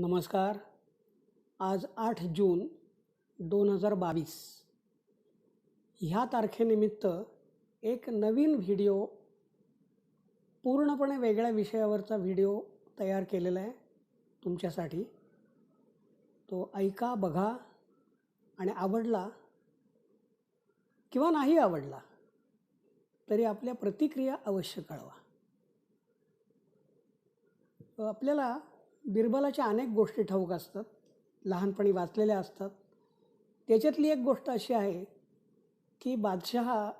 नमस्कार. आज आठ जून दोन हजार बावीस. ह्या तारखेनिमित्त एक नवीन व्हिडिओ पूर्णपणे वेगळ्या विषयावरचा व्हिडिओ तयार केलेला आहे तुमच्यासाठी. तो ऐका बघा आणि आवडला किंवा नाही आवडला तरी आपल्या प्रतिक्रिया अवश्य कळवा. आपल्याला बिरबलाच्या अनेक गोष्टी ठाऊक असतात लहानपणी वाचलेल्या असतात. त्याच्यातली एक गोष्ट अशी आहे की बादशहा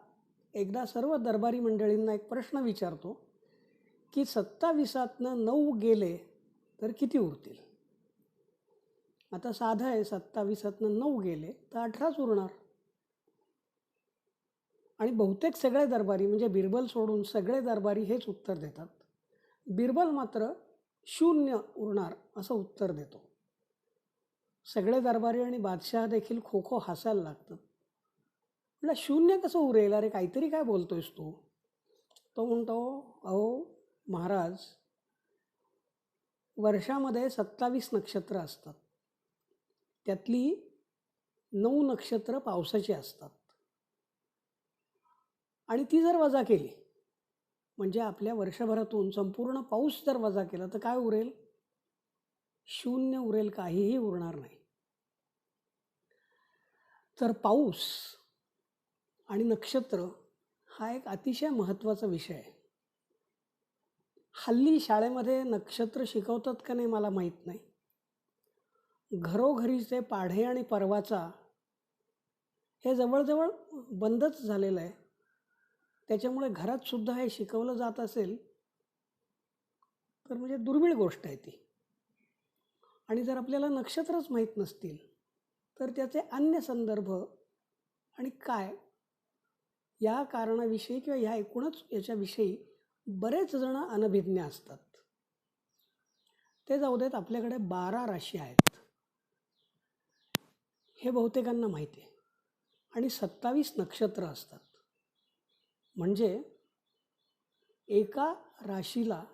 एकदा सर्व दरबारी मंडळींना एक प्रश्न विचारतो की सत्तावीसातनं नऊ गेले तर किती उरतील? आता साधं आहे सत्तावीसातनं नऊ गेले तर अठराच उरणार. आणि बहुतेक सगळे दरबारी म्हणजे बिरबल सोडून सगळे दरबारी हेच उत्तर देतात. बिरबल मात्र शून्य उरणार असं उत्तर देतो. सगळे दरबारी आणि बादशाह देखील खो खो हसायला लागतात. म्हटलं शून्य कसं उरेल? अरे काहीतरी काय बोलतोयस तू? तो म्हणतो अहो महाराज वर्षामध्ये सत्तावीस नक्षत्र असतात. त्यातली नऊ नक्षत्र पावसाची असतात. आणि ती जर वजा केली म्हणजे आपल्या वर्षभरातून संपूर्ण पाऊस जर वजा केला तर काय उरेल? शून्य उरेल काहीही उरणार नाही. तर पाऊस आणि नक्षत्र हा एक अतिशय महत्त्वाचा विषय आहे. हल्ली शाळेमध्ये नक्षत्र शिकवतात का नाही मला माहीत नाही. घरोघरीचे पाढे आणि परवाचा हे जवळजवळ बंदच झालेलं आहे. त्याच्यामुळे घरात सुद्धा हे शिकवलं जात असेल तर म्हणजे दुर्मिळ गोष्ट आहे ती. आणि जर आपल्याला नक्षत्रच माहीत नसतील तर त्याचे अन्य संदर्भ आणि काय या कारणाविषयी किंवा ह्या एकूणच याच्याविषयी बरेच जण अनभिज्ञ असतात. ते जाऊ देत आपल्याकडे बारा राशी आहेत. हे बहुतेकांना माहिती आहे. आणि सत्तावीस नक्षत्र असतात. म्हणजे एका राशीला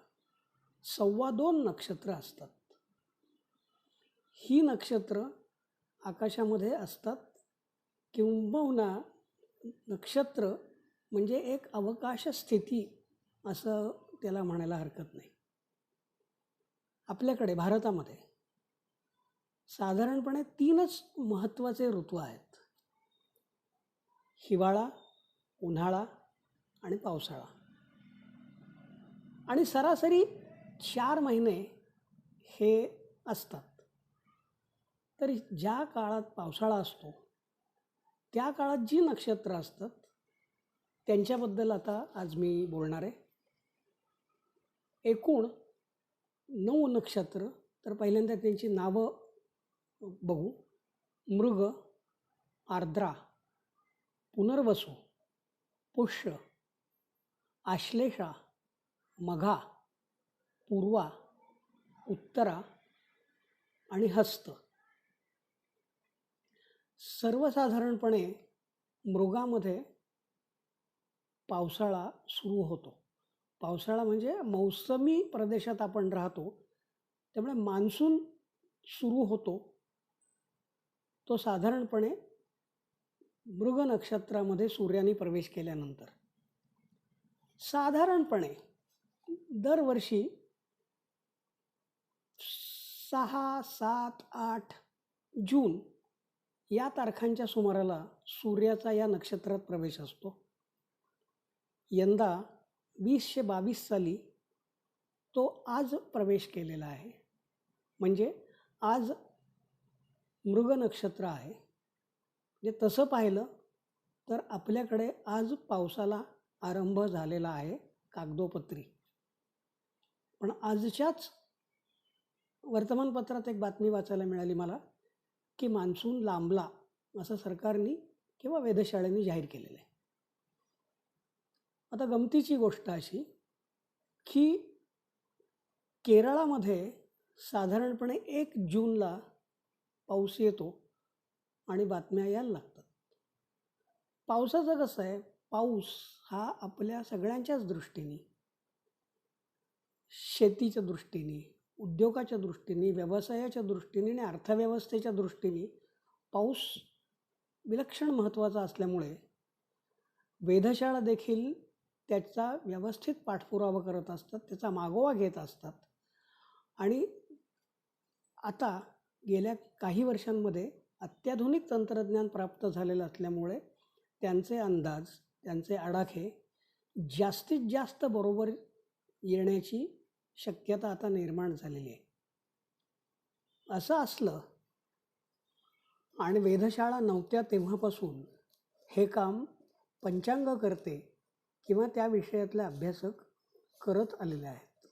सव्वा दोन नक्षत्र असतात. ही नक्षत्र आकाशामध्ये असतात. किंबहुना नक्षत्र म्हणजे एक अवकाश स्थिती असं त्याला म्हणायला हरकत नाही. आपल्याकडे भारतामध्ये साधारणपणे तीनच महत्त्वाचे ऋतू आहेत. हिवाळा उन्हाळा आणि पावसाळा. आणि सरासरी चार महिने हे असतात. तरी ज्या काळात पावसाळा असतो त्या काळात जी नक्षत्र असतात त्यांच्याबद्दल आता आज मी बोलणार आहे. एकूण नऊ नक्षत्र तर पहिल्यांदा त्यांची नावं बघू. मृग आर्द्रा पुनर्वसू पुष्य आश्लेषा मघा पूर्वा उत्तरा आणि हस्त. सर्वसाधारणपणे मृगामध्ये पावसाळा सुरू होतो. पावसाळा म्हणजे मौसमी प्रदेशात आपण राहतो त्यामुळे मान्सून सुरू होतो. तो साधारणपणे मृग नक्षत्रामध्ये सूर्याने प्रवेश केल्यानंतर. साधारणपणे दरवर्षी सहा सात आठ जून या तारखांच्या सुमाराला सूर्याचा या नक्षत्रात प्रवेश असतो. यंदा वीसशे बावीस साली तो आज प्रवेश केलेला आहे. म्हणजे आज मृग नक्षत्र आहे. म्हणजे तसं पाहिलं तर आपल्याकडे आज पावसाला आरंभ झालेला आहे कागदोपत्री. पण आजच्याच वर्तमानपत्रात एक बातमी वाचायला मिळाली मला की मान्सून लांबला असं सरकारने किंवा वेधशाळेने जाहीर केलेलं आहे. आता गमतीची गोष्ट अशी की केरळामध्ये साधारणपणे एक जूनला पाऊस येतो आणि बातम्या यायला लागतात. पावसाचं कसं आहे पाऊस हा आपल्या सगळ्यांच्याच दृष्टीने शेतीच्या दृष्टीने उद्योगाच्या दृष्टीने व्यवसायाच्या दृष्टीने आणि अर्थव्यवस्थेच्या दृष्टीने पाऊस विलक्षण महत्त्वाचा असल्यामुळे वेधशाळा देखील त्याचा व्यवस्थित पाठपुरावा करत असतात त्याचा मागोवा घेत असतात. आणि आता गेल्या काही वर्षांमध्ये अत्याधुनिक तंत्रज्ञान प्राप्त झालेलं असल्यामुळे त्यांचे अंदाज त्यांचे आडाखे जास्तीत जास्त बरोबर येण्याची शक्यता आता निर्माण झालेली आहे. असं असलं आणि वेधशाळा नव्हत्या तेव्हापासून हे काम पंचांग करते किंवा त्या विषयातले अभ्यासक करत आलेले आहेत.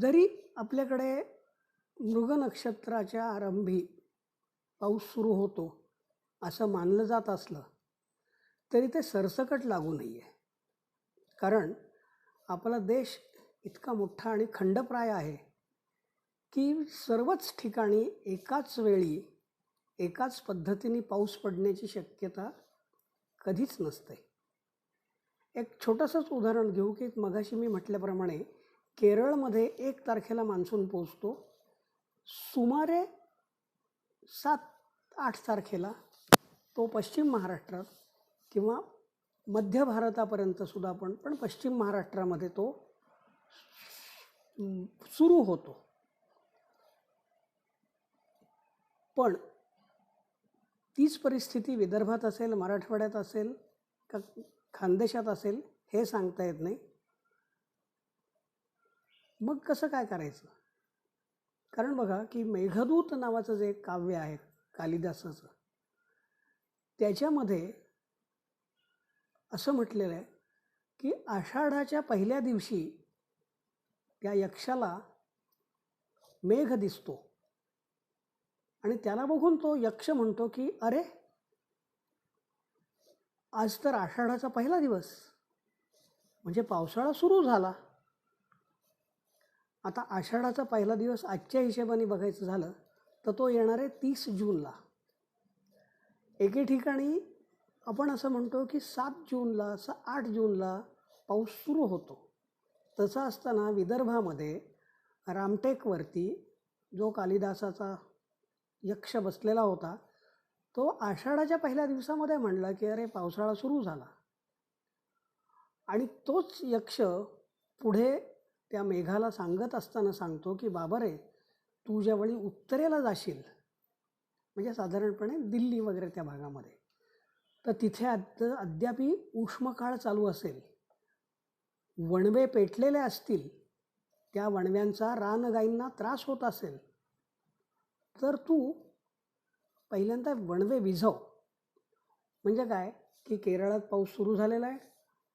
जरी आपल्याकडे मृग नक्षत्राच्या आरंभी पाऊस सुरू होतो असं मानलं जात असलं तरी ते सरसकट लागू नाही आहे कारण आपला देश इतका मोठा आणि खंडप्राय आहे की सर्वच ठिकाणी एकाच वेळी एकाच पद्धतीने पाऊस पडण्याची शक्यता कधीच नसते. एक छोटंसंच उदाहरण घेऊ की मगाशी मी म्हटल्याप्रमाणे केरळमध्ये एक तारखेला मान्सून पोचतो सुमारे सात आठ तारखेला तो पश्चिम महाराष्ट्रात किंवा मध्य भारतापर्यंतसुद्धा आपण पण पश्चिम महाराष्ट्रामध्ये तो सुरू होतो. पण तीच परिस्थिती विदर्भात असेल मराठवाड्यात असेल का खानदेशात असेल हे सांगता येत नाही. मग कसं काय करायचं? कारण बघा की मेघदूत नावाचं जे काव्य आहे कालिदासाचं त्याच्यामध्ये असं म्हटलेलं आहे की आषाढाच्या पहिल्या दिवशी त्या यक्षाला मेघ दिसतो. आणि त्याला बघून तो यक्ष म्हणतो की अरे आज तर आषाढाचा पहिला दिवस. म्हणजे पावसाळा सुरू झाला. आता आषाढाचा पहिला दिवस आजच्या हिशेबाने बघायचं झालं तर तो येणार आहे तीस जूनला. एके ठिकाणी आपण असं म्हणतो की सात जूनला सा आठ जूनला पाऊस सुरू होतो. तसं असताना विदर्भामध्ये रामटेकवरती जो कालिदासाचा यक्ष बसलेला होता तो आषाढाच्या पहिल्या दिवसामध्ये म्हणला की अरे पावसाळा सुरू झाला. आणि तोच यक्ष पुढे त्या मेघाला सांगत असताना सांगतो की बाबा रे तू ज्यावेळी उत्तरेला जाशील म्हणजे साधारणपणे दिल्ली वगैरे त्या भागामध्ये. तर तिथे अद्य अद्यापी उष्मकाळ चालू असेल. वणवे पेटलेले असतील त्या वणव्यांचा रानगाईंना त्रास होत असेल. तर तू पहिल्यांदा वणवे विझव. म्हणजे काय? की केरळात पाऊस सुरू झालेला आहे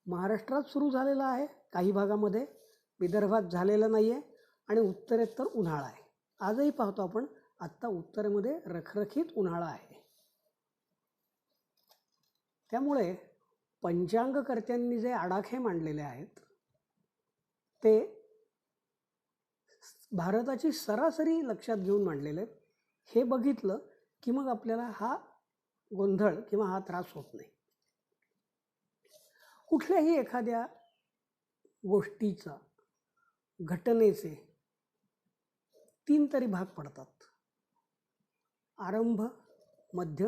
महाराष्ट्रात सुरू झालेला आहे काही भागामध्ये विदर्भात झालेलं नाही आहे आणि उत्तरेत तर उन्हाळा आहे. आजही पाहतो आपण आत्ता उत्तरेमध्ये रखरखीत उन्हाळा आहे. त्यामुळे पंचांगकर्त्यांनी जे आडाखे मांडलेले आहेत ते भारताची सरासरी लक्षात घेऊन मांडलेले आहेत. हे बघितलं की मग आपल्याला हा गोंधळ किंवा हा त्रास होत नाही. कुठल्याही एखाद्या गोष्टीचा घटनेचे तीन तरी भाग पडतात. आरंभ मध्य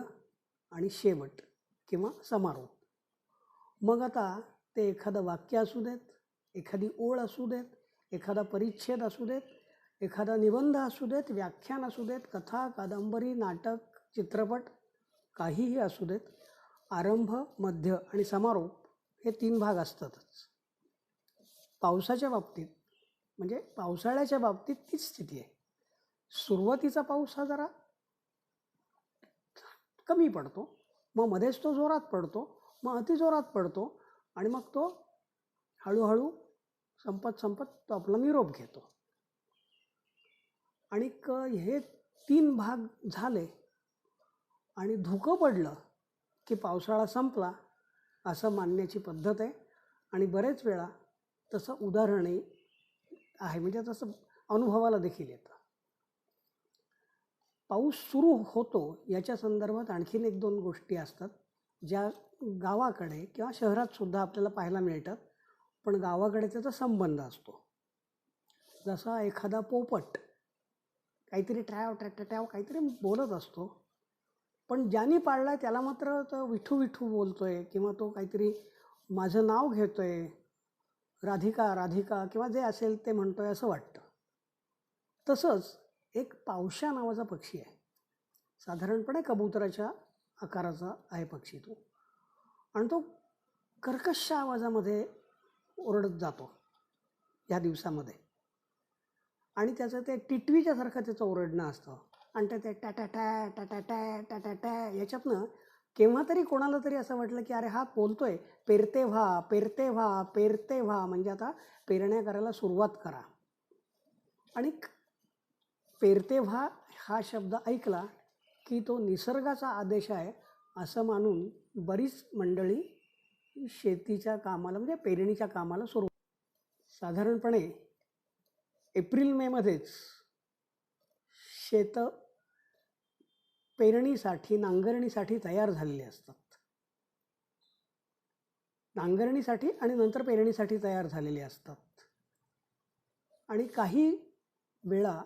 आणि शेवट किंवा समारोप. मग आता ते एखादं वाक्य असू देत एखादी ओळ असू देत एखादा परिच्छेद असू देत एखादा निबंध असू देत व्याख्यान असू देत कथा कादंबरी नाटक चित्रपट काहीही असू देत आरंभ मध्य आणि समारोप हे तीन भाग असतातच. पावसाच्या बाबतीत म्हणजे पावसाळ्याच्या बाबतीत तीच स्थिती आहे. सुरुवातीचा पाऊस हा जरा कमी पडतो. मग मध्येच तो जोरात पडतो मग अतिजोरात पडतो आणि मग तो हळूहळू संपत संपत तो आपला निरोप घेतो. आणि क हे तीन भाग झाले आणि धुकं पडलं की पावसाळा संपला असं मानण्याची पद्धत आहे. आणि बरेच वेळा तसं उदाहरणही आहे. म्हणजे तसं अनुभवाला देखील येतं. पाऊस सुरू होतो याच्या संदर्भात आणखीन एक दोन गोष्टी असतात ज्या गावाकडे किंवा शहरात सुद्धा आपल्याला पाहायला मिळतात पण गावाकडे त्याचा संबंध असतो. जसा एखादा पोपट काहीतरी ट्रॅव ट्रॅ ट्रॅव काहीतरी बोलत असतो पण ज्याने पाळला त्याला मात्र तो विठू विठू बोलतो आहे किंवा तो काहीतरी माझं नाव घेतो आहे राधिका राधिका किंवा जे असेल ते म्हणतो आहे असं वाटतं. तसंच एक पावशा नावाचा पक्षी आहे. साधारणपणे कबुतराच्या आकाराचा आहे पक्षी तो. आणि तो कर्कश आवाजामध्ये ओरडत जातो ह्या दिवसामध्ये. आणि त्याचं ते टिटवीच्यासारखं त्याचं ओरडणं असतं. आणि ते ते टॅटॅटॅ टॅ टाटा टॅ टॅ याच्यातनं केव्हा तरी कोणाला तरी असं वाटलं की अरे हा बोलतो आहे पेरते व्हा पेरते व्हा पेरते व्हा. म्हणजे आता पेरण्या करायला सुरुवात करा. आणि पेरतेव्हा हा शब्द ऐकला की तो निसर्गाचा आदेश आहे असं मानून बरीच मंडळी शेतीच्या कामाला म्हणजे पेरणीच्या कामाला सुरू साधारणपणे एप्रिल मेमध्येच शेतं पेरणीसाठी नांगरणीसाठी तयार झालेली असतात. नांगरणीसाठी आणि नंतर पेरणीसाठी तयार झालेली असतात. आणि काही वेळा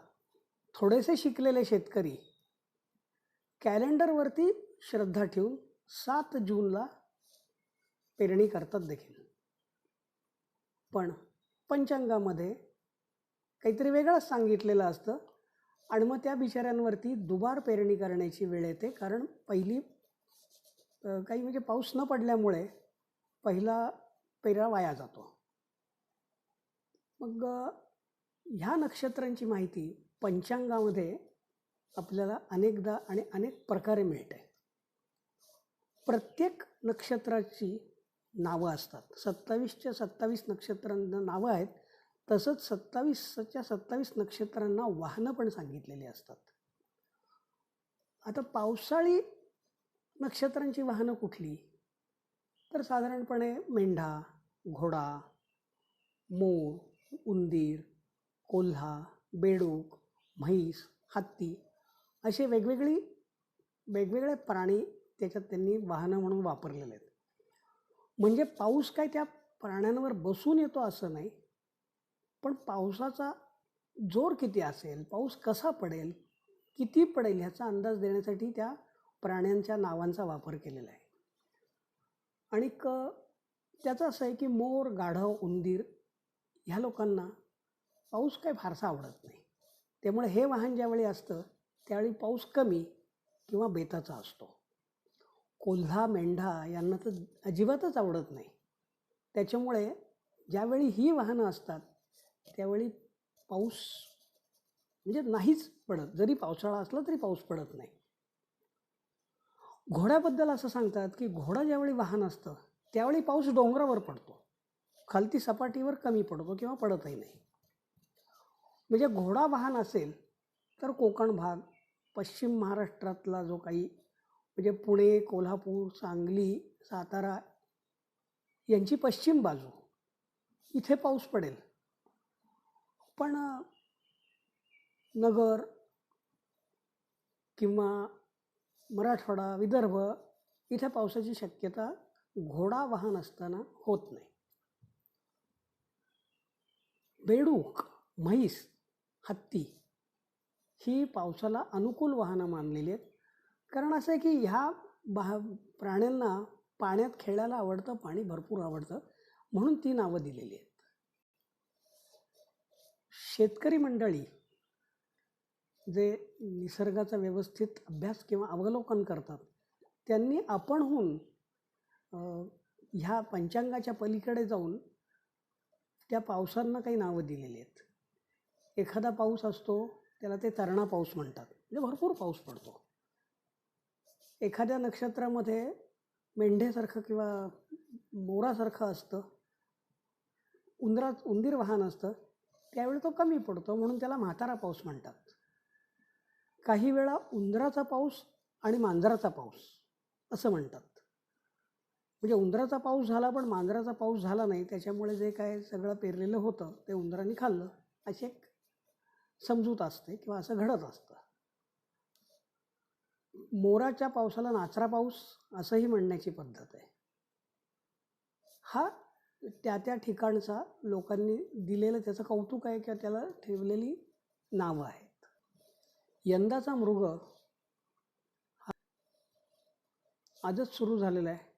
थोडेसे शिकलेले शेतकरी कॅलेंडरवरती श्रद्धा ठेवून सात जूनला पेरणी करतात देखील. पण पंचांगामध्ये काहीतरी वेगळंच सांगितलेलं असतं आणि मग त्या बिचाऱ्यांवरती दुबार पेरणी करण्याची वेळ येते. कारण पहिली काही म्हणजे पाऊस न पडल्यामुळे पहिला पेरा वाया जातो. मग ह्या नक्षत्रांची माहिती पंचांगामध्ये आपल्याला अनेकदा आणि अनेक प्रकारे मिळते. प्रत्येक नक्षत्राची नावं असतात. सत्तावीसच्या सत्तावीस नक्षत्रांना नावं आहेत. तसंच सत्तावीसच्या सत्तावीस नक्षत्रांना वाहनं पण सांगितलेली असतात. आता पावसाळी नक्षत्रांची वाहनं कुठली? तर साधारणपणे मेंढा घोडा मोर उंदीर कोल्हा बेडूक म्हैस हत्ती असे वेगवेगळी वेगवेगळे प्राणी त्याच्यात त्यांनी वाहनं म्हणून वापरलेले आहेत. म्हणजे पाऊस काय त्या प्राण्यांवर बसून येतो असं नाही पण पावसाचा जोर किती असेल पाऊस कसा पडेल किती पडेल ह्याचा अंदाज देण्यासाठी त्या प्राण्यांच्या नावांचा वापर केलेला आहे. आणि क त्याचं असं आहे की मोर गाढव उंदीर ह्या लोकांना पाऊस काय फारसा आवडत नाही. त्यामुळे हे वाहन ज्यावेळी असतं त्यावेळी पाऊस कमी किंवा बेताचा असतो. कोल्हा मेंढा यांना तर अजिबातच आवडत नाही. त्याच्यामुळे ज्यावेळी ही वाहनं असतात त्यावेळी पाऊस म्हणजे नाहीच पडत. जरी पावसाळा असला तरी पाऊस पडत नाही. घोड्याबद्दल असं सांगतात की घोडा ज्यावेळी वाहन असतं त्यावेळी पाऊस डोंगरावर पडतो. खालती सपाटीवर कमी पडतो किंवा पडतही नाही. म्हणजे घोडा वाहन असेल तर कोकण भाग पश्चिम महाराष्ट्रातला जो काही म्हणजे पुणे कोल्हापूर सांगली सातारा यांची पश्चिम बाजू इथे पाऊस पडेल. पण नगर किंवा मराठवाडा विदर्भ इथे पावसाची शक्यता घोडा वाहन असताना होत नाही. बेडूक म्हैस हत्ती ही पावसाला अनुकूल वाहनं मानलेली आहेत. कारण असं आहे की ह्या बा प्राण्यांना पाण्यात खेळायला आवडतं पाणी भरपूर आवडतं म्हणून ती नावं दिलेली आहेत. शेतकरी मंडळी जे निसर्गाचा व्यवस्थित अभ्यास किंवा अवलोकन करतात त्यांनी आपणहून ह्या पंचांगाच्या पलीकडे जाऊन त्या पावसांना काही नावं दिलेली आहेत. एखादा पाऊस असतो त्याला ते तरणा पाऊस म्हणतात. म्हणजे भरपूर पाऊस पडतो. एखाद्या नक्षत्रामध्ये मेंढ्यासारखं किंवा मोरासारखं असतं उंदरा उंदीर वाहन असतं त्यावेळी तो कमी पडतो म्हणून त्याला म्हातारा पाऊस म्हणतात. काही वेळा उंदराचा पाऊस आणि मांजराचा पाऊस असं म्हणतात. म्हणजे उंदराचा पाऊस झाला पण मांजराचा पाऊस झाला नाही त्याच्यामुळे जे काय सगळं पेरलेलं होतं ते उंदरांनी खाल्लं. अशी एक समजूत असते किंवा असं घडत असतं. मोराच्या पावसाला नाचरा पाऊस असंही म्हणण्याची पद्धत आहे. हा त्या त्या ठिकाणचा लोकांनी दिलेलं त्याचं कौतुक आहे किंवा त्याला ठेवलेली नावं आहेत. यंदाचा मृग हा आजच सुरू झालेला आहे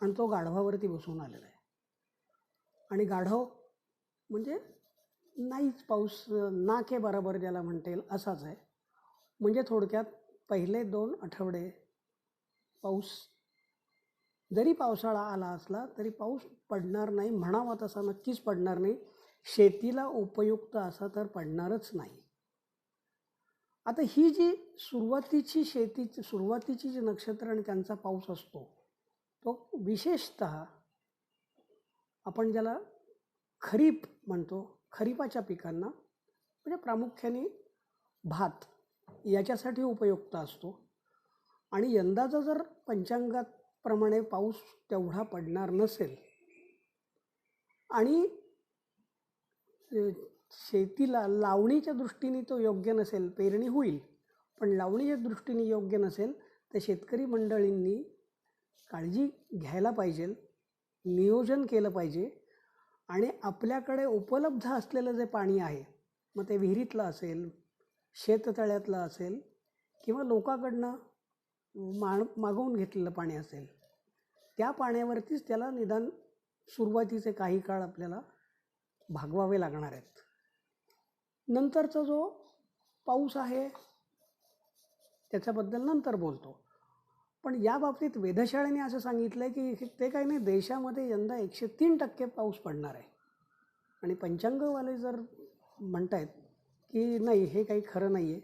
आणि तो गाढवावरती बसून आलेला आहे. आणि गाढव म्हणजे नाहीच पाऊस नाके बरोबर ज्याला म्हणता येईल असाच आहे. म्हणजे थोडक्यात पहिले दोन आठवडे पाऊस जरी पावसाळा आला असला तरी पाऊस पडणार नाही म्हणावा तसा नक्कीच पडणार नाही. शेतीला उपयुक्त असा तर पडणारच नाही. आता ही जी सुरुवातीची शेतीची सुरुवातीची जी नक्षत्र आणि त्यांचा पाऊस असतो तो विशेषत आपण ज्याला खरीप म्हणतो खरीपाच्या पिकांना म्हणजे प्रामुख्याने भात याच्यासाठी उपयुक्त असतो. आणि यंदाचा जर पंचांगाप्रमाणे पाऊस तेवढा पडणार नसेल आणि शेतीला लावणीच्या दृष्टीने तो योग्य नसेल पेरणी होईल पण लावणीच्या दृष्टीने योग्य नसेल तर शेतकरी मंडळींनी काळजी घ्यायला पाहिजे नियोजन केलं पाहिजे आणि आपल्याकडे उपलब्ध असलेलं जे पाणी आहे मग ते विहिरीतलं असेल शेततळ्यातलं असेल किंवा लोकाकडनं माण मागवून घेतलेलं पाणी असेल त्या पाण्यावरतीच त्याला निदान सुरुवातीचे काही काळ आपल्याला भागवावे लागणार आहेत. नंतरचा जो पाऊस आहे त्याच्याबद्दल नंतर बोलतो. पण या बाबतीत वेधशाळेने असं सांगितलं आहे की ते काही नाही देशामध्ये यंदा एकशे तीन टक्के पाऊस पडणार आहे. आणि पंचांगवाले जर म्हणतायत की नाही हे काही खरं नाही आहे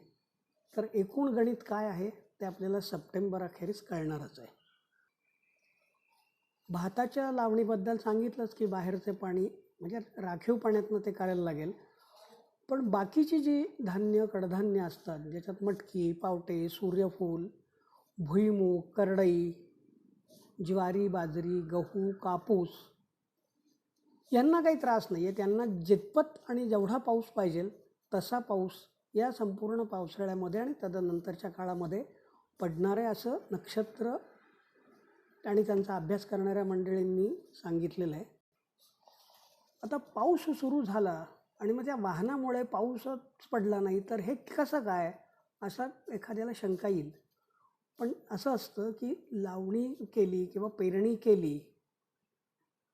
तर एकूण गणित काय आहे ते आपल्याला सप्टेंबर अखेरीस कळणारच आहे. भाताच्या लावणीबद्दल सांगितलंच की बाहेरचे पाणी म्हणजे राखीव पाण्यातनं ते करायला लागेल. पण बाकीची जी धान्य कडधान्य असतात ज्याच्यात मटकी पावटे सूर्यफूल भुईमूग करडई ज्वारी बाजरी गहू कापूस यांना काही त्रास नाही आहे त्यांना जितपत आणि जेवढा पाऊस पाहिजे तसा पाऊस या संपूर्ण पावसाळ्यामध्ये आणि तदनंतरच्या काळामध्ये पडणार आहे असं नक्षत्र आणि त्यांचा अभ्यास करणाऱ्या मंडळींनी सांगितलेलं आहे. आता पाऊस सुरू झाला आणि मग त्या वाहनामुळे पाऊसच पडला नाही तर हे कसं काय? असा एखाद्याला शंका येईल. पण असं असतं की लावणी केली किंवा पेरणी केली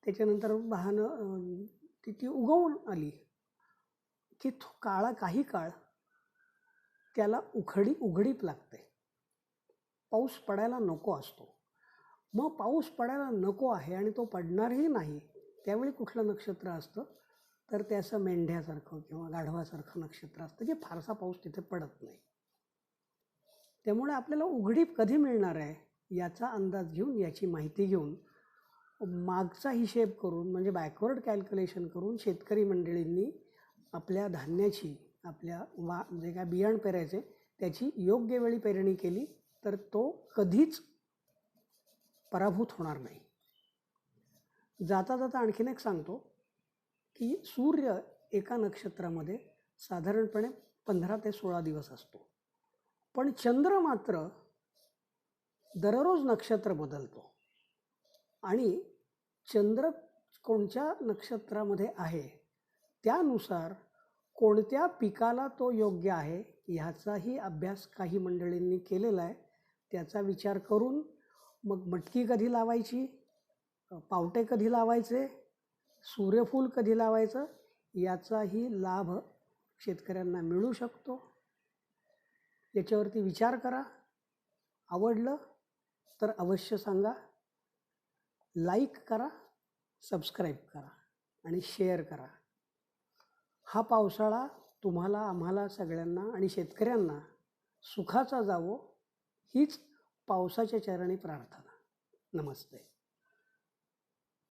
त्याच्यानंतर वाहनं ती ती उगवून आली. की थो- काळा काही काळ त्याला उखडी उघडीप लागते. पाऊस पडायला नको असतो. मग पाऊस पडायला नको आहे आणि तो पडणारही नाही त्यावेळी कुठलं नक्षत्र असतं? तर ते असं मेंढ्यासारखं किंवा गाढवासारखं नक्षत्र असतं की फारसा पाऊस तिथे पडत नाही. त्यामुळे आपल्याला उघडीप कधी मिळणार आहे याचा अंदाज घेऊन याची माहिती घेऊन मागचा हिशेब करून म्हणजे बॅकवर्ड कॅल्क्युलेशन करून शेतकरी मंडळींनी आपल्या धान्याची आपल्या वा जे काय बियाण पेरायचे त्याची योग्य वेळी पेरणी केली तर तो कधीच पराभूत होणार नाही. जाता जाता आणखीन एक सांगतो की सूर्य एका नक्षत्रामध्ये साधारणपणे पंधरा ते सोळा दिवस असतो. पण चंद्र मात्र दररोज नक्षत्र बदलतो. आणि चंद्र कोणत्या नक्षत्रामध्ये आहे त्यानुसार कोणत्या पिकाला तो योग्य आहे ह्याचाही अभ्यास काही मंडळींनी केलेला आहे. त्याचा विचार करून मग मटकी कधी लावायची पावटे कधी लावायचे सूर्यफूल कधी लावायचं याचाही लाभ शेतकऱ्यांना मिळू शकतो. याच्यावरती विचार करा. आवडलं तर अवश्य सांगा. लाईक करा सबस्क्राईब करा आणि शेअर करा. हा पावसाळा तुम्हाला आम्हाला सगळ्यांना आणि शेतकऱ्यांना सुखाचा जावो हीच पावसाच्या चरणी प्रार्थना. नमस्ते.